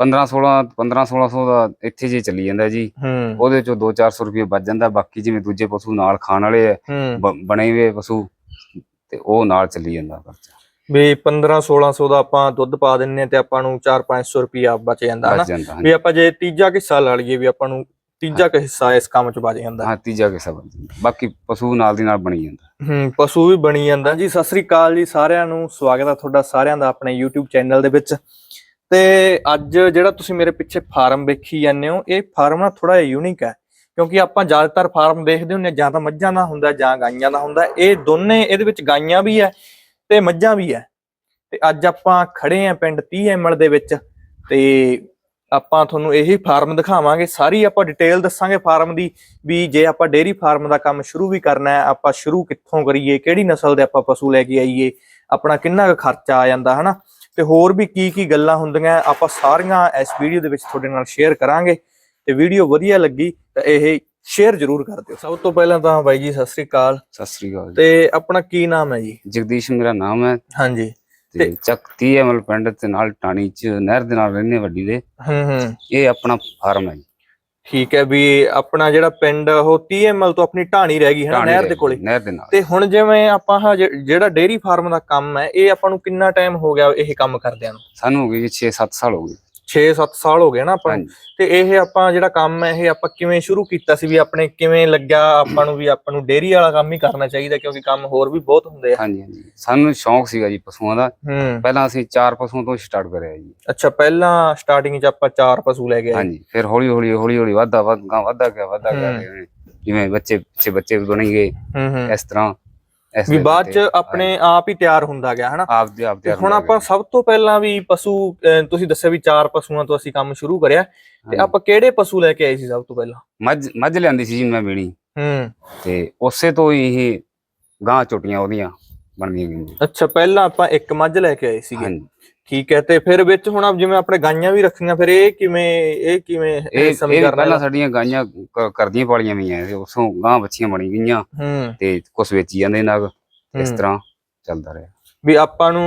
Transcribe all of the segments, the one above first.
15 16 15 1600 ਦਾ ਇੱਥੇ ਜੇ ਚੱਲੀ ਜਾਂਦਾ ਜੀ ਉਹਦੇ ਚੋਂ 2-400 ਰੁਪਏ ਬਚ ਜਾਂਦਾ ਬਾਕੀ ਜਿਵੇਂ ਦੂਜੇ ਪਸ਼ੂ ਨਾਲ ਖਾਣ ਵਾਲੇ ਆ ਬਣੇ ਹੋਏ ਪਸ਼ੂ ਤੇ ਉਹ ਨਾਲ ਚੱਲੀ ਜਾਂਦਾ ਖਰਚਾ। ਵੀ 15 1600 ਦਾ ਆਪਾਂ ਦੁੱਧ ਪਾ ਦਿੰਨੇ ਆ ਤੇ ਆਪਾਂ ਨੂੰ 4-500 ਰੁਪਿਆ ਬਚ ਜਾਂਦਾ ਹਨਾ? ਵੀ ਆਪਾਂ ਜੇ ਤੀਜਾ ਹਿੱਸਾ ਲਾ ਲਈਏ ਵੀ ਆਪਾਂ ਨੂੰ ਤੀਜਾ ਕਿ ਹਿੱਸਾ ਇਸ ਕੰਮ 'ਚ ਬਚ ਜਾਂਦਾ। ਹਾਂ ਤੀਜਾ ਕਿਸਾ ਬਚ ਜਾਂਦਾ। ਬਾਕੀ ਪਸ਼ੂ ਨਾਲ ਦੀ ਨਾਲ ਬਣੀ ਜਾਂਦਾ। ਹੂੰ ਪਸ਼ੂ ਵੀ ਬਣੀ ਜਾਂਦਾ। ਜੀ ਸਤਿ ਸ੍ਰੀ ਅਕਾਲ ਜੀ ਸਾਰਿਆਂ ਨੂੰ। ਸਵਾਗਤ ਹੈ ਤੁਹਾਡਾ ਸਾਰਿਆਂ ਦਾ ਆਪਣੇ YouTube ਚੈਨਲ ਦੇ ਵਿੱਚ। ਤੇ ਅੱਜ ਜਿਹੜਾ ਤੁਸੀਂ ਮੇਰੇ ਪਿੱਛੇ ਫਾਰਮ ਵੇਖੀ ਜਾਂਦੇ ਹੋ, ਇਹ ਫਾਰਮ ਨਾ ਥੋੜਾ ਜਿਹਾ ਯੂਨੀਕ ਹੈ, ਕਿਉਂਕਿ ਆਪਾਂ ਜ਼ਿਆਦਾਤਰ ਫਾਰਮ ਦੇਖਦੇ ਹੁੰਨੇ ਜਾਂ ਤਾਂ ਮੱਝਾਂ ਦਾ ਹੁੰਦਾ, ਜਾਂ ਗਾਈਆਂ ਦਾ ਹੁੰਦਾ, ਇਹ ਦੋਨੇ ਇਹਦੇ ਵਿੱਚ ਗਾਈਆਂ ਵੀ ਹੈ ਤੇ ਮੱਝਾਂ ਵੀ ਹੈ। ਤੇ ਅੱਜ ਆਪਾਂ ਖੜੇ ਆ ਪਿੰਡ 30 ਐਮਐਲ ਦੇ ਵਿੱਚ ਤੇ ਆਪਾਂ ਤੁਹਾਨੂੰ ਇਹੀ ਫਾਰਮ ਦਿਖਾਵਾਂਗੇ, ਸਾਰੀ ਆਪਾਂ ਡਿਟੇਲ ਦੱਸਾਂਗੇ ਫਾਰਮ ਦੀ ਵੀ ਜੇ ਆਪਾਂ ਡੇਅਰੀ ਫਾਰਮ ਦਾ ਕੰਮ ਸ਼ੁਰੂ ਵੀ ਕਰਨਾ ਹੈ, ਆਪਾਂ ਸ਼ੁਰੂ ਕਿੱਥੋਂ ਕਰੀਏ, ਕਿਹੜੀ ਨਸਲ ਦੇ ਆਪਾਂ ਪਸ਼ੂ ਲੈ ਕੇ ਆਈਏ, ਆਪਣਾ ਕਿੰਨਾ ਕੁ ਖਰਚਾ ਆ ਜਾਂਦਾ, ਹਨਾ? ਤੇ ਹੋਰ ਵੀ ਕੀ ਕੀ ਗੱਲਾਂ ਹੁੰਦੀਆਂ ਆਪਾਂ ਸਾਰੀਆਂ ਇਸ ਵੀਡੀਓ ਦੇ ਵਿੱਚ ਤੁਹਾਡੇ ਨਾਲ ਸ਼ੇਅਰ ਕਰਾਂਗੇ। ਤੇ ਵੀਡੀਓ ਵਧੀਆ ਲੱਗੀ ਤਾਂ ਇਹ ਸ਼ੇਅਰ ਜ਼ਰੂਰ ਕਰ ਦਿਓ। ਸਭ ਤੋਂ ਪਹਿਲਾਂ ਤਾਂ ਬਾਈ ਜੀ ਸਤਿ ਸ੍ਰੀ ਅਕਾਲ। ਸਤਿ ਸ੍ਰੀ ਅਕਾਲ। ਤੇ ਆਪਣਾ ਕੀ ਨਾਮ ਹੈ ਜੀ? ਜਗਦੀਸ਼ ਮੇਰਾ ਨਾਮ ਹੈ। ਹਾਂਜੀ। ਤੇ ਚੱਕ 30 ਐਮਐਲ ਪਿੰਡ ਤੇ ਨਾਲ ਟਾਣੀ ਚ ਨਹਿਰ ਦੇ ਨਾਲ ਰਹਿੰਦੇ ਵੱਡੀ ਦੇ। ਹੂੰ ਹੂੰ। ਇਹ ਆਪਣਾ ਫਾਰਮ ਹੈ ਜੀ। ਠੀਕ ਹੈ ਵੀ ਆਪਣਾ ਜਿਹੜਾ ਪਿੰਡ ਉਹ 30 ਐਮਐਲ ਤੋਂ ਆਪਣੀ ਢਾਣੀ ਰਹਿ ਗਈ ਹੈ ਨਾ ਢਾਣੀ ਨਹਿਰ ਰਹਿ ਦੇ ਗਈ, ਕੋਲੇ। ਨਹਿਰ ਦੇ ਨਾਲ। ਤੇ ਹੁਣ ਜਿਵੇਂ ਆਪਾਂ ਆਹ ਜਿ- ਜਿਹੜਾ ਡੇਅਰੀ ਫਾਰਮ ਦਾ ਕੰਮ ਹੈ ਇਹ ਆਪਾਂ ਨੂੰ ਕਿੰਨਾ ਟਾਈਮ ਹੋ ਗਿਆ ਇਹ ਕੰਮ ਕਰਦਿਆਂ ਨੂੰ? ਸਾਨੂੰ ਹੋ ਗਏ 6-7 ਸਾਲ ਹੋ ਗਏ। 6-7 ਸਾਲ ਹੋ ਗਏ ਨਾ ਆਪਾਂ ਨੂੰ। ਤੇ ਇਹ ਆਪਾਂ ਜਿਹੜਾ ਕੰਮ ਹੈ ਇਹ ਆਪਾਂ ਕਿਵੇਂ ਸ਼ੁਰੂ ਕੀਤਾ ਸੀ ਵੀ ਆਪਣੇ ਕਿਵੇਂ ਲੱਗਿਆ ਆਪਾਂ ਨੂੰ ਵੀ ਆਪਾਂ ਨੂੰ ਡੇਅਰੀ ਵਾਲਾ ਕੰਮ ਹੀ ਕਰਨਾ ਚਾਹੀਦਾ ਕਿਉਂਕਿ ਕੰਮ ਹੋਰ ਵੀ ਬਹੁਤ ਹੁੰਦੇ ਆ। ਹਾਂਜੀ ਹਾਂਜੀ। ਸਾਨੂੰ ਸ਼ੌਂਕ ਸੀਗਾ ਜੀ ਪਸ਼ੂਆਂ ਦਾ। ਹੂੰ। ਪਹਿਲਾਂ ਅਸੀਂ ਚਾਰ ਪਸ਼ੂਆਂ ਤੋਂ ਸਟਾਰਟ ਕਰਿਆ ਜੀ। ਅੱਛਾ ਪਹਿਲਾਂ ਸਟਾਰਟਿੰਗ 'ਚ ਆਪਾਂ ਚਾਰ ਪਸ਼ੂ ਲੈ ਗਏ। ਹਾਂਜੀ ਫਿਰ ਹੌਲੀ ਹੌਲੀ ਹੌਲੀ ਹੌਲੀ ਵਾਧਾ ਵਾਧਾ ਵਾਧਾ ਗਿਆ ਵਾਧਾ ਗਿਆ। ਹੂੰ। ਜਿਵੇਂ- ਬੱਚੇ ਬੱਚੇ ਵੀ ਬਣ ਗਏ। ਹੂੰ ਹੂੰ। ਇਸ ਤਰ੍ਹਾਂ ਵੀ ਬਾਅਦ 'ਚ ਆਪਣੇ ਆਪ ਹੀ ਤਿਆਰ ਹੁੰਦਾ ਗਿਆ ਹਨਾ? ਆਪ ਦੇ ਆਪ ਤੇ ਤਿਆਰ ਹੁਣ ਆਪਾਂ। ਸਭ ਤੋਂ ਪਹਿਲਾਂ ਵੀ ਪਸ਼ੂ ਤੁਸੀਂ ਦੱਸਿਆ ਵੀ ਚਾਰ ਪਸ਼ੂਆਂ ਤੋਂ ਅਸੀਂ ਕੰਮ ਸ਼ੁਰੂ ਕਰਿਆ ਤੇ। ਆਪਾਂ ਕਿਹੜੇ ਪਸ਼ੂ ਲੈ ਕੇ ਆਏ ਸੀ ਸਭ ਤੋਂ ਪਹਿਲਾਂ? ਮੱਝ ਮੱਝ ਲਿਆਂਦੀ ਸੀ ਜੀ ਮੈਂ ਬੀਣੀ ਹੂੰ। ਤੇ ਉਸੇ ਤੋਂ ਹੀ ਇਹ ਗਾਂ ਚੋਟੀਆਂ ਉਹਦੀਆਂ ਬਣਦੀਆਂ ਗਈਆਂ ਅੱਛਾ ਪਹਿਲਾਂ ਆਪਾਂ ਇੱਕ ਮੱਝ ਲੈ ਕੇ ਆਏ ਸੀਗੇ। ਠੀਕ ਹੈ ਤੇ ਫਿਰ ਵਿੱਚ ਹੁਣ ਆਪ ਜਿਵੇਂ ਆਪਣੇ ਗਾਈਆਂ ਵੀ ਰੱਖੀਆਂ ਫਿਰ ਇਹ ਕਿਵੇਂ ਇਹ ਕਿਵੇਂ ਇਹ ਵੀ ਸਮੀਕਰਨ ਪਹਿਲਾਂ? ਸਾਡੀਆਂ ਗਾਈਆਂ ਕ- ਕਰਦੀਆਂ ਪਾਲੀਆਂ ਹੋਈਆਂ ਸੀ ਉਸੋਂ ਗਾਂ ਬੱਚੀਆਂ ਬਣੀ ਗਈਆਂ ਹੂੰ ਤੇ ਕੁਛ ਵੇਚੀ ਜਾਂਦੇ ਨਗ ਇਸ ਹੂੰ। ਤਰ੍ਹਾਂ ਚੱਲਦਾ ਰਿਹਾ ਵੀ ਆਪਾਂ ਨੂੰ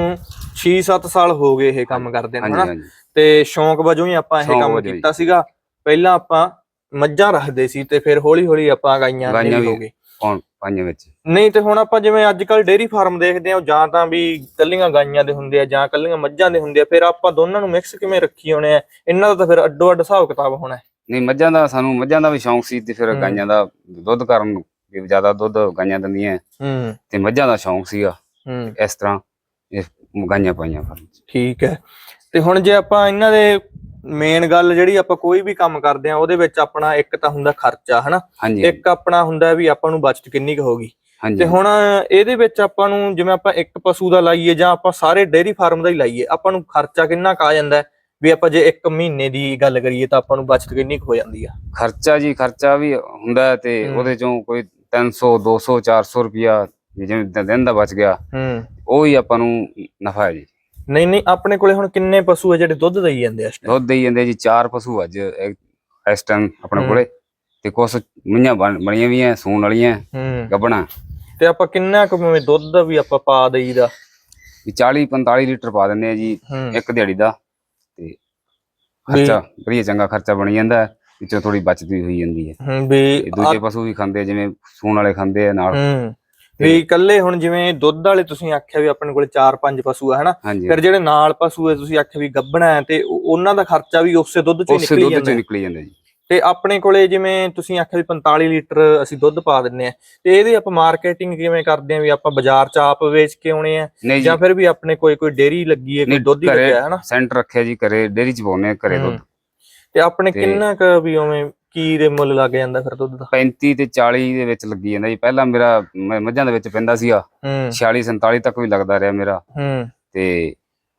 6-7 ਸਾਲ ਹੋ ਗਏ ਇਹ ਕੰਮ ਕਰਦੇ ਨੂੰ ਹਾਂਜੀ ਹਨਾ ਹਾਂਜੀ ਤੇ ਸ਼ੌਂਕ ਵਜੋਂ ਹੀ ਆਪਾਂ ਇਹ ਸ਼ੌਂਕ ਕੰਮ ਵਜੋਂ ਹੀ। ਕੀਤਾ ਸੀਗਾ ਪਹਿਲਾਂ ਆਪਾਂ ਮੱਝਾਂ ਰੱਖਦੇ ਸੀ ਤੇ ਫਿਰ ਹੌਲੀ-ਹੌਲੀ ਆਪਾਂ ਗਾਈਆਂ ਗਾਈਆਂ ਵੀ ਵੀ। ਹੋ ਗਏ ਕੌਣ ਪਾਈਆਂ ਵਿੱਚ। ਨਹੀਂ ਤੇ ਹੁਣ ਆਪਾਂ ਜਿਵੇਂ ਅੱਜ ਕੱਲ ਡੇਅਰੀ ਫਾਰਮ ਦੇਖਦੇ ਆ ਜਾਂ ਤਾਂ ਵੀ ਕੱਲੀਆਂ ਗਾਈਆਂ ਦੇ ਹੁੰਦੇ ਆ ਜਾਂ ਕੱਲੀਆਂ ਮੱਝਾਂ ਦੇ ਹੁੰਦੇ ਆ ਫਿਰ ਆਪਾਂ ਦੋਨਾਂ ਨੂੰ ਮਿਕਸ ਕਿਵੇਂ ਰੱਖੀ ਹੋਣੇ ਆ? ਇਹਨਾਂ ਦਾ ਤਾਂ ਫਿਰ ਅੱਡੋ ਅੱਡ ਹਿਸਾਬ ਕਿਤਾਬ ਹੋਣਾ। ਨਹੀਂ ਮੱਝਾਂ ਦਾ ਸਾਨੂੰ ਮੱਝਾਂ ਦਾ ਵੀ ਸ਼ੌਂਕ ਸੀ ਤੇ ਫਿਰ। ਗਾਈਆਂ ਦਾ ਦੁੱਧ ਕਰਨ ਨੂੰ ਵੀ ਜ਼ਿਆਦਾ ਦੁੱਧ ਗਾਈਆਂ ਦਿੰਦੀਆਂ ਹੂੰ। ਤੇ ਮੱਝਾਂ ਦਾ ਸ਼ੌਂਕ ਸੀਗਾ। ਇਸ ਤਰ੍ਹਾਂ ਇਹ ਗਾਈਆਂ ਪਾਈਆਂ ਫਰਮ ਠੀਕ ਹੈ। ਤੇ ਹੁਣ ਜੇ ਆਪਾਂ ਇਹਨਾਂ ਦੇ ਮੇਨ ਗੱਲ ਜਿਹੜੀ ਆਪਾਂ ਕੋਈ ਵੀ ਕੰਮ ਕਰਦੇ ਆ ਉਹਦੇ ਵਿੱਚ ਆਪਣਾ ਇੱਕ ਤਾਂ ਹੁੰਦਾ ਖਰਚਾ ਹਨਾ? ਹਾਂਜੀ ਇੱਕ ਆਪਣਾ ਹੁੰਦਾ ਵੀ ਆਪਾਂ ਨੂੰ ਬਚਤ ਕਿੰਨੀ ਕੁ ਹੋਗੀ ਤੇ ਹੁਣ ਇਹਦੇ ਵਿੱਚ ਆਪਾਂ ਨੂੰ ਜਿਵੇਂ ਆਪਾਂ ਇੱਕ ਪਸ਼ੂ ਦਾ ਲਾਈਏ ਜਾਂ ਆਪਾਂ ਸਾਰੇ ਡੇਅਰੀ ਫਾਰਮ ਦਾ ਹੀ ਲਾਈਏ ਆਪਾਂ ਨੂੰ ਖਰਚਾ ਕਿੰਨਾ ਕੁ ਆ ਜਾਂਦਾ? ਵੀ ਆਪਾਂ ਜੇ ਇੱਕ ਮਹੀਨੇ ਦੀ ਗੱਲ ਕਰੀਏ ਤਾਂ ਆਪਾਂ ਨੂੰ ਬਚਤ ਕਿੰਨੀ ਕੁ ਹੋ ਜਾਂਦੀ ਆ? ਖਰਚਾ ਜੀ ਖਰਚਾ ਵੀ ਹੁੰਦਾ ਤੇ। ਉਹਦੇ ਚੋਂ ਕੋਈ 300 200 400 ਰੁਪਿਆ ਜਿਵੇਂ ਦਿਨ ਦਾ ਬਚ ਗਿਆ ਹੂੰ। ਉਹ ਹੀ ਆਪਾਂ ਨੂੰ ਨਫਾ ਹੈ ਜੀ। ਨਹੀਂ ਨਹੀਂ ਆਪਣੇ ਕੋਲੇ ਹੁਣ ਕਿੰਨੇ ਪਸ਼ੂ ਆ ਜਿਹੜੇ ਦੁੱਧ ਦੇਈ ਜਾਂਦੇ ਆ ਇਸ time? ਦੁੱਧ ਦੇਈ ਜਾਂਦੇ ਜੀ ਚਾਰ ਪਸ਼ੂ ਅੱਜ ਇਸ ਟਾਈਮ ਆਪਣੇ। ਕੋਲੇ। ਤੇ ਕੁਛ ਮਈਆਂ ਬਣ- ਬਣੀਆਂ ਵੀ ਐ ਸੂਣ ਵਾਲੀਆਂ ਹੂੰ। ਗੱਬਣਾ ਤੇ ਆਪਾਂ ਕਿੰਨਾ ਕੁ ਭਾਵੇਂ ਦੁੱਧ ਵੀ ਆਪਾਂ ਪਾ ਦੇਈਦਾ? ਵੀ 40 45 ਲੀਟਰ ਪਾ ਦਿੰਦੇ ਆ ਜੀ ਹੂੰ। ਇੱਕ ਦਿਹਾੜੀ ਦਾ। ਤੇ ਖਰਚਾ ਵਧੀਆ ਚੰਗਾ ਖਰਚਾ ਬਣ ਜਾਂਦਾ ਹੈ ਵਿੱਚੋਂ ਥੋੜੀ ਬਚਤ ਵੀ ਹੋਈ ਜਾਂਦੀ ਹੈ। ਹੂੰ ਵੀ ਤੇ ਦੂਜੇ ਪਸ਼ੂ ਵੀ ਖਾਂਦੇ ਆ, ਜਿਵੇਂ ਸੂਣ ਵਾਲੇ ਖਾਂਦੇ ਆ ਨਾਲ। ਹੂੰ। ਵੀ ਇਕੱਲੇ ਹੁਣ ਜਿਵੇਂ ਦੁੱਧ ਵਾਲੇ ਤੁਸੀਂ ਆਖਿਆ ਵੀ ਆਪਣੇ ਕੋਲੇ 4-5 ਪਸ਼ੂ ਆ ਹਨਾ? ਫਿਰ ਜਿਹੜੇ ਨਾਲ ਪਸ਼ੂ ਆ ਤੁਸੀਂ ਆਖਿਆ ਵੀ ਗੱਭਣਾ ਹੈ ਤੇ ਉਹ- ਉਹਨਾਂ ਦਾ ਖਰਚਾ ਵੀ ਉਸੇ ਦੁੱਧ ਚੋਂ ਹੀ ਉਸੇ ਨਿਕਲੀ ਦੁੱਧ ਜਾਂਦਾ ਚੋਂ ਹੈ। ਨਿਕਲੀ ਜਾਂਦਾ ਜੀ। ਤੇ ਆਪਣੇ ਕੋਲੇ ਜਿਵੇਂ ਤੁਸੀਂ ਆਖਿਆ ਵੀ 45 ਲੀਟਰ ਅਸੀਂ ਦੁੱਧ ਪਾ ਦਿੰਨੇ ਆ ਤੇ ਇਹਦੀ ਆਪਾਂ ਮਾਰਕੀਟਿੰਗ ਕਿਵੇਂ ਕਰਦੇ ਆ ਵੀ ਆਪਾਂ ਬਾਜ਼ਾਰ 'ਚ ਆਪ ਵੇਚ ਕੇ ਆਉਣੇ ਆ ਜੀ ਫਿਰ ਵੀ ਆਪਣੇ ਕੋਈ ਕੋਈ ਡੇਰੀ ਲੱਗੀ ਹੈ ਕੋਈ ਦੁੱਧ ਹੀ ਲੱਗਿਆ ਹੈ ਹਨਾ? ਸੈਂਟਰ ਰੱਖਿਆ ਜੀ ਘਰੇ ਡੇਰੀ ਚ ਪਾਉਨੇ ਘਰੇ ਦੁੱਧ। ਹੂੰ। ਤੇ ਆਪਣੇ ਕਿੰਨਾ ਕੁ ਵੀ ਉਵੇਂ ਕੀ ਦੇ ਮੁੱਲ ਲੱਗ ਜਾਂਦਾ ਫਿਰ ਦੁੱਧ ਦਾ? 35 ਤੇ 40 ਦੇ ਵਿੱਚ ਲੱਗੀ ਜਾਂਦਾ ਜੀ। ਪਹਿਲਾਂ ਮੇਰਾ ਮ- ਮੱਝਾਂ ਦੇ ਵਿੱਚ ਪੈਂਦਾ ਸੀਗਾ। ਹੂੰ। 46 47 ਤੱਕ ਵੀ ਲੱਗਦਾ ਰਿਹਾ ਮੇਰਾ। ਤੇ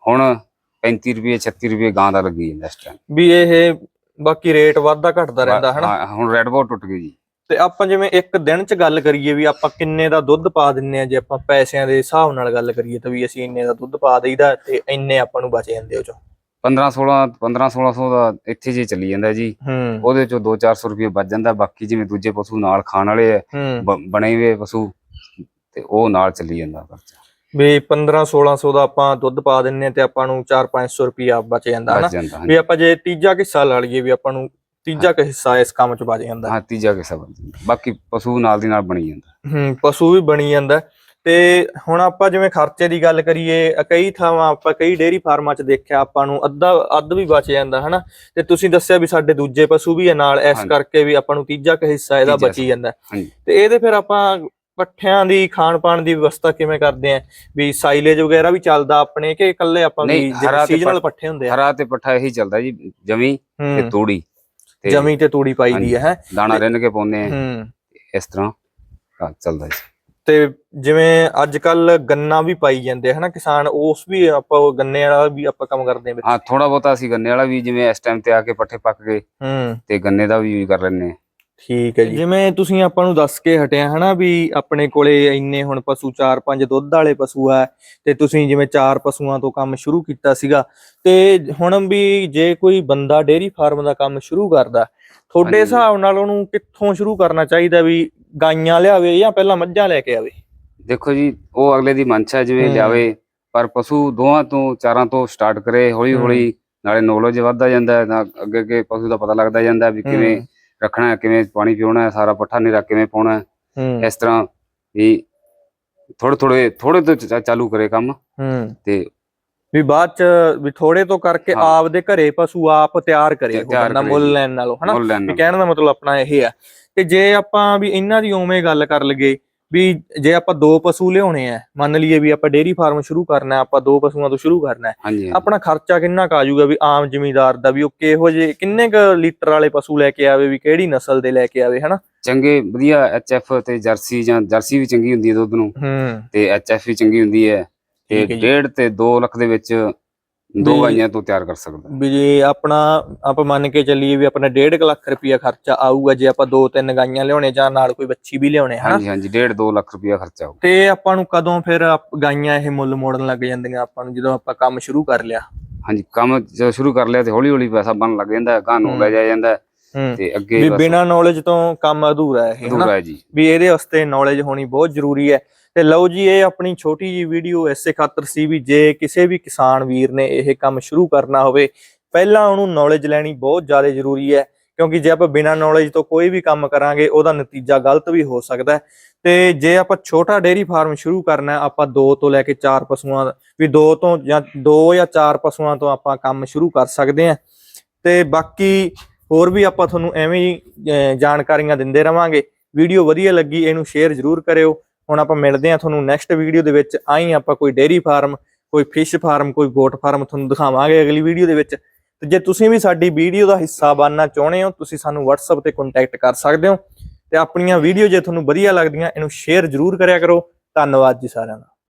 ਹੁਣ 35 ਰੁਪਏ 36 ਰੁਪਏ ਗਾਂ ਦਾ ਲੱਗੀ ਜਾਂਦਾ ਇਸ ਟਾਈਮ ਵੀ ਇਹ ਬਾਕੀ ਰੇਟ ਵੱਧਦਾ ਘਟਦਾ ਰਹਿੰਦਾ ਹਾਂ, ਹੁਣ ਰੈਡ ਬੋਰਡ ਟੁੱਟ ਗਈ ਜੀ। ਤੇ ਆਪਾਂ ਜਿਵੇਂ ਇੱਕ ਦਿਨ ਚ ਗੱਲ ਕਰੀਏ ਵੀ ਆਪਾਂ ਕਿੰਨੇ ਦਾ ਦੁੱਧ ਪਾ ਦਿੰਨੇ ਆ ਜੇ ਆਪਾਂ ਪੈਸਿਆਂ ਦੇ ਹਿਸਾਬ ਨਾਲ ਗੱਲ ਕਰੀਏ ਤਾਂ ਵੀ ਅਸੀਂ ਇੰਨੇ ਦਾ ਦੁੱਧ ਪਾ ਦੇਈਦਾ ਤੇ ਇੰਨੇ ਆਪਾਂ ਨੂੰ ਬਚ ਜਾਂਦੇ ਉਹ ਚੋਂ। 15 16 15 1600 ਦਾ ਇੱਥੇ ਜੇ ਚੱਲੀ ਜਾਂਦਾ ਜੀ। ਉਹਦੇ ਚੋਂ 2-400 ਰੁਪਏ ਬਚ ਜਾਂਦਾ ਬਾਕੀ ਜਿਵੇਂ ਦੂਜੇ ਪਸ਼ੂ ਨਾਲ ਖਾਣ ਵਾਲੇ ਬ- ਬਣੇ ਹੋਏ ਪਸ਼ੂ ਤੇ ਉਹ ਨਾਲ ਚੱਲੀ ਜਾਂਦਾ ਖਰਚਾ। ਵੀ 15 1600 ਦਾ ਆਪਾਂ ਦੁੱਧ ਪਾ ਦਿੰਨੇ ਆ ਤੇ ਆਪਾਂ ਨੂੰ 4-500 ਰੁਪਿਆ ਬਚ ਜਾਂਦਾ ਹਨਾ? ਵੀ ਆਪਾਂ ਜੇ ਤੀਜਾ ਹਿੱਸਾ ਲਾ ਲਈਏ ਵੀ ਆਪਾਂ ਨੂੰ ਤੀਜਾ ਕੁ ਹਿੱਸਾ ਇਸ ਕੰਮ 'ਚ ਬਚ ਜਾਂਦਾ। ਹਾਂ ਤੀਜਾ ਜਾਂਦਾ। ਬਾਕੀ ਪਸ਼ੂ ਨਾਲ ਦੀ ਨਾਲ ਬਣੀ ਜਾਂਦਾ। ਹੂੰ ਪਸ਼ੂ ਵੀ ਬਣੀ ਜਾਂਦਾ। ਤੇ ਹੁਣ ਆਪਾਂ ਜਿਵੇਂ ਖਰਚੇ ਦੀ ਗੱਲ ਕਰੀਏ ਕਈ ਥਾਵਾਂ ਆਪਾਂ ਕਈ ਡੇਅਰੀ ਫਾਰਮਾਂ 'ਚ ਦੇਖਿਆ ਆਪਾਂ ਨੂੰ ਅੱਧਾ ਅੱਧ ਵੀ ਬਚ ਜਾਂਦਾ ਹਨਾ? ਤੇ ਤੁਸੀਂ ਦੱਸਿਆ ਵੀ ਸਾਡੇ ਦੂਜੇ ਪਸ਼ੂ ਵੀ ਹੈ ਨਾਲ ਇਸ। ਕਰਕੇ ਵੀ ਆਪਾਂ ਨੂੰ ਤੀਜਾ ਕੁ ਹਿੱਸਾ ਇਹਦਾ ਬਚੀ ਜਾਂਦਾ। ਤੇ ਇਹਦੇ ਫਿਰ ਆਪਾਂ ਪੱਠਿਆਂ ਦੀ ਖਾਣ ਪਾਣ ਦੀ ਵਿਵਸਥਾ ਕਿਵੇਂ ਕਰਦੇ ਆ? ਵੀ ਸਾਈਲੇਜ ਵਗੈਰਾ ਵੀ ਚੱਲਦਾ ਆਪਣੇ ਕਿ ਇਕੱਲੇ ਆਪਾਂ ਵੀ ਸੀਜ਼ਨਲ ਪੱਠ- ਹੁੰਦੇ ਆ? ਹਰਾ ਤੇ ਪੱਠਾ ਇਹੀ ਚੱਲਦਾ ਜੀ ਜਮੀ ਤੇ ਤੂੜੀ ਜਮੀ ਤੇ ਤੂੜੀ ਪਾਈ ਦੀ ਹੈ। ਦਾਣਾ ਰਿੰਨ ਕੇ ਪਾਉਂਦੇ ਆ। ਇਸ ਤਰ੍ਹਾਂ ਚੱਲਦਾ ਜੀ। ਤੇ ਜਿਵੇਂ ਅੱਜ ਕੱਲ ਗੰਨਾ ਵੀ ਪਾਈ ਜਾਂਦੇ ਹਨਾ ਕਿਸਾਨ? ਉਸ ਵੀ ਆਪਾਂ ਉਹ ਗੰਨੇ ਵਾਲਾ ਵੀ ਆਪਾਂ ਕੰਮ ਕਰਦੇ ਆ ਵਿੱਚ। ਹਾਂ ਥੋੜਾ ਬਹੁਤਾ ਅਸੀਂ ਗੰਨੇ ਵਾਲਾ ਵੀ ਜਿਵੇਂ ਇਸ ਟਾਈਮ ਤੇ ਆ ਕੇ ਪੱਠੇ ਪੱਕ ਗਏ ਹੂੰ। ਤੇ ਗੰਨੇ ਦਾ ਵੀ ਯੂਜ਼ ਕਰ ਲੈਂਦੇ ਹਾਂ ਠੀਕ ਹੈ ਜੀ। ਜਿਵੇਂ ਤੁਸੀਂ ਆਪਾਂ ਨੂੰ ਦੱਸ ਕੇ ਹਟਿਆ ਹਨਾ ਵੀ ਆਪਣੇ ਕੋਲੇ ਇੰਨੇ ਹੁਣ ਪਸ਼ੂ 4-5 ਦੁੱਧ ਵਾਲੇ ਪਸ਼ੂ ਆ ਤੇ ਤੁਸੀਂ ਜਿਵੇਂ ਚਾਰ ਪਸ਼ੂਆਂ ਤੋਂ ਕੰਮ ਸ਼ੁਰੂ ਕੀਤਾ ਸੀਗਾ ਤੇ ਹੁਣ ਵੀ ਜੇ ਕੋਈ ਬੰਦਾ ਡੇਅਰੀ ਫਾਰਮ ਦਾ ਕੰਮ ਸ਼ੁਰੂ ਕਰਦਾ ਤੁਹਾਡੇ। ਹਿਸਾਬ ਨਾਲ ਉਹਨੂੰ ਕਿੱਥੋਂ ਸ਼ੁਰੂ ਕਰਨਾ ਚਾਹੀਦਾ ਵੀ ਗਾਈਆਂ ਲਿਆਵੇ ਜਾਂ ਪਹਿਲਾਂ ਮੱਝਾਂ ਲੈ ਕੇ ਆਵੇ? ਦੇਖੋ ਜੀ ਉਹ ਅਗਲੇ ਦੀ ਮਨਸ਼ਾ ਜਿਵੇਂ। ਲਿਆਵੇ ਪਰ ਪਸ਼ੂ ਦੋਹਾਂ ਤੋਂ ਚਾਰਾਂ ਤੋਂ ਸਟਾਰਟ ਕਰੇ ਹੌਲੀ। ਹੌਲੀ ਨਾਲੇ ਨੌਲੇਜ ਵੱਧਦਾ ਜਾਂਦਾ ਹੈ ਅੱਗੇ ਅੱਗੇ ਪਸ਼ੂ ਦਾ ਪਤਾ ਲੱਗਦਾ ਜਾਂਦਾ ਵੀ ਕਿਵੇਂ ਰੱਖਣਾ ਹੈ ਕਿਵੇਂ ਪਾਣੀ ਪਿਉਣਾ ਹੈ ਸਾਰਾ ਪੱਠਾ ਨੀਰਾ ਕਿਵੇਂ ਪਾਉਣਾ ਹੈ। ਇਸ ਤਰ੍ਹਾਂ ਵੀ ਥੋੜੇ ਥੋੜੇ ਥੋੜੇ ਤੋਂ ਚਾਲੂ ਕਰੇ ਕੰਮ ਤੇ ਵੀ ਬਾਅਦ ਚ ਵੀ ਥੋੜੇ ਤੋਂ ਕਰਕੇ ਹਾਂ। ਆਪਦੇ ਘਰੇ ਪਸ਼ੂ ਆਪ ਤਿਆਰ ਕਰੇ ਤਿਆ- ਉਹ ਤਿਆਰ ਬੰਦਾ ਕਰੇ ਮੁੱਲ ਜੀ। ਲੈਣ ਨਾਲੋਂ ਹਨਾ ਵੀ। ਕਹਿਣ ਦਾ ਮਤਲਬ ਆਪਣਾ ਇਹ ਆ ਤੇ ਜੇ ਆਪਾਂ ਵੀ ਇਹਨਾਂ ਦੀ ਉਵੇਂ ਗੱਲ ਕਰ ਲਈਏ ਵੀ ਜੇ ਆਪਾਂ ਦੋ ਪਸ਼ੂ ਲਿਆਉਣੇ ਆ ਮੰਨ ਲਈਏ ਵੀ ਆਪਾਂ ਡੇਅਰੀ ਫਾਰਮ ਸ਼ੁਰੂ ਕਰਨਾ ਹੈ, ਆਪਾਂ ਦੋ ਪਸ਼ੂਆਂ ਤੋਂ ਸ਼ੁਰੂ ਕਰਨਾ। ਆਪਣਾ ਖਰਚਾ ਕਿੰਨਾ ਕੁ ਆ ਜਾਊਗਾ ਵੀ ਆਮ ਜ਼ਿਮੀਦਾਰ ਦਾ ਵੀ ਉਹ ਕਿਹੋ ਜਿਹੇ ਕਿੰਨੇ ਕੁ ਲੀਟਰ ਵਾਲੇ ਪਸ਼ੂ ਲੈ ਕੇ ਆਵੇ ਵੀ ਕਿਹੜੀ ਨਸਲ ਦੇ ਲੈ ਕੇ ਆਵੇ ਹਨਾ ਚੰਗੇ ਵਧੀਆ ਐਚਐਫ ਤੇ ਜਰਸੀ ਜਾਂ ਜਰਸੀ ਵੀ ਚੰਗੀ ਹੁੰਦੀ ਹੈ ਦੁੱਧ ਨੂੰ ਤੇ ਐਚਐਫ ਵੀ ਚੰਗੀ ਹੁੰਦੀ ਹੈ ਤੇ ਠੀਕ ਹੈ ਜੀ। ਡੇਢ ਤੇ 2 ਲੱਖ ਦੇ ਵਿੱਚ ਦੋ ਵੀ- ਗਾਈਆਂ ਤੋਂ ਤਿਆਰ ਕਰ ਸਕਦਾ। ਵੀ ਜੇ ਆਪਣਾ ਆਪਾਂ ਮੰਨ ਕੇ ਚੱਲੀਏ ਵੀ ਆਪਣਾ 1.5 ਲੱਖ ਰੁਪਇਆ ਖਰਚਾ ਆਊਗਾ ਜੇ ਆਪਾਂ ਦੋ ਤਿੰਨ ਗਾਈਆਂ ਲਿਆਉਣੇ ਜਾਂ ਨਾਲ ਕੋਈ ਬੱਚੀ ਵੀ ਲਿਆਉਣੇ ਹਨਾ? ਹਾਂਜੀ ਹਾਂਜੀ ਡੇਢ 2 ਲੱਖ ਰੁਪਇਆ ਖਰਚਾ ਆਊ ਤੇ ਆਪਾਂ ਨੂੰ ਕਦੋਂ ਫਿਰ ਆਪ- ਗਾਈਆਂ ਇਹ ਮੁੱਲ ਮੋੜਨ ਲੱਗ ਜਾਂਦੀਆਂ ਆਪਾਂ ਨੂੰ ਜਦੋਂ ਆਪਾਂ ਕੰਮ ਸ਼ੁਰੂ ਕਰ ਲਿਆ? ਹਾਂਜੀ ਕੰਮ ਜਦੋਂ ਸ਼ੁਰੂ ਕਰ ਲਿਆ ਤੇ ਹੌਲੀ ਹੌਲੀ ਪੈਸਾ ਬਣਨ ਲੱਗ ਜਾਂਦਾ ਗਾਂ ਨੂੰ ਹੂੰ। ਲੈ ਜਾਇਆ ਜਾਂਦਾ ਹੈ। ਹੂੰ ਤੇ ਅੱਗੇ ਵੀ ਬਸ ਬਿਨਾਂ ਨੌਲੇਜ ਤੋਂ ਕੰਮ ਅਧੂਰਾ ਹੈ ਇਹ ਅਧੂਰਾ ਹਨਾ ਹੈ ਜੀ। ਵੀ ਇਹਦੇ ਵਾਸਤੇ ਨੌਲੇਜ ਹੋਣੀ ਬਹੁਤ ਜ਼ਰੂਰੀ ਹੈ। ਤੇ ਲਓ ਜੀ, ਇਹ ਆਪਣੀ ਛੋਟੀ ਜੀ ਵੀਡੀਓ ਐਸੇ ਖਾਤਰ ਸੀ ਵੀ ਜੇ ਕਿਸੇ ਵੀ ਕਿਸਾਨ ਵੀਰ ਨੇ ਇਹ ਕੰਮ ਸ਼ੁਰੂ ਕਰਨਾ ਹੋਵੇ, ਪਹਿਲਾਂ ਉਹਨੂੰ ਨੌਲੇਜ ਲੈਣੀ ਬਹੁਤ ਜ਼ਿਆਦਾ ਜ਼ਰੂਰੀ ਹੈ, ਕਿਉਂਕਿ ਜੇ ਆਪਾਂ ਬਿਨਾਂ ਨੌਲੇਜ ਤੋਂ ਕੋਈ ਵੀ ਕੰਮ ਕਰਾਂਗੇ, ਉਹਦਾ ਨਤੀਜਾ ਗਲਤ ਵੀ ਹੋ ਸਕਦਾ ਹੈ। ਤੇ ਜੇ ਆਪਾਂ ਛੋਟਾ ਡੇਅਰੀ ਫਾਰਮ ਸ਼ੁਰੂ ਕਰਨਾ ਆਪਾਂ ਦੋ ਤੋਂ ਲੈ ਕੇ ਚਾਰ ਪਸ਼ੂਆਂ ਵੀ ਦੋ ਤੋਂ ਜਾਂ ਦੋ ਜਾਂ ਚਾਰ ਪਸ਼ੂਆਂ ਤੋਂ ਆਪਾਂ ਕੰਮ ਸ਼ੁਰੂ ਕਰ ਸਕਦੇ ਹਾਂ। ਤੇ ਬਾਕੀ ਹੋਰ ਵੀ ਆਪਾਂ ਤੁਹਾਨੂੰ ਐਵੇਂ ਹੀ ਜਾਣਕਾਰੀਆਂ ਦਿੰਦੇ ਰਵਾਂਗੇ। ਵੀਡੀਓ ਵਧੀਆ ਲੱਗੀ, ਇਹਨੂੰ ਸ਼ੇਅਰ ਜ਼ਰੂਰ ਕਰਿਓ। ਹੁਣ ਆਪਾਂ ਮਿਲਦੇ ਹਾਂ ਤੁਹਾਨੂੰ ਨੈਕਸਟ ਵੀਡੀਓ ਦੇ ਵਿੱਚ। ਆਈ ਆਪਾਂ ਕੋਈ ਡੇਅਰੀ ਫਾਰਮ ਕੋਈ ਫਿਸ਼ ਫਾਰਮ ਕੋਈ ਗੋਟ ਫਾਰਮ ਤੁਹਾਨੂੰ ਦਿਖਾਵਾਂਗੇ ਅਗਲੀ ਵੀਡੀਓ ਦੇ ਵਿੱਚ। ਤੇ ਜੇ ਤੁਸੀਂ ਵੀ ਸਾਡੀ ਵੀਡੀਓ ਦਾ ਹਿੱਸਾ ਬਣਨਾ ਚਾਹੁੰਦੇ ਹੋ, ਤੁਸੀਂ ਸਾਨੂੰ WhatsApp ਤੇ ਕੰਟੈਕਟ ਕਰ ਸਕਦੇ ਹੋ। ਤੇ ਆਪਣੀਆਂ ਵੀਡੀਓ ਜੇ ਤੁਹਾਨੂੰ ਵਧੀਆ ਲੱਗਦੀਆਂ, ਇਹਨੂੰ ਸ਼ੇਅਰ ਜ਼ਰੂਰ ਕਰਿਆ ਕਰੋ। ਧੰਨਵਾਦ ਜੀ ਸਾਰਿਆਂ ਦਾ।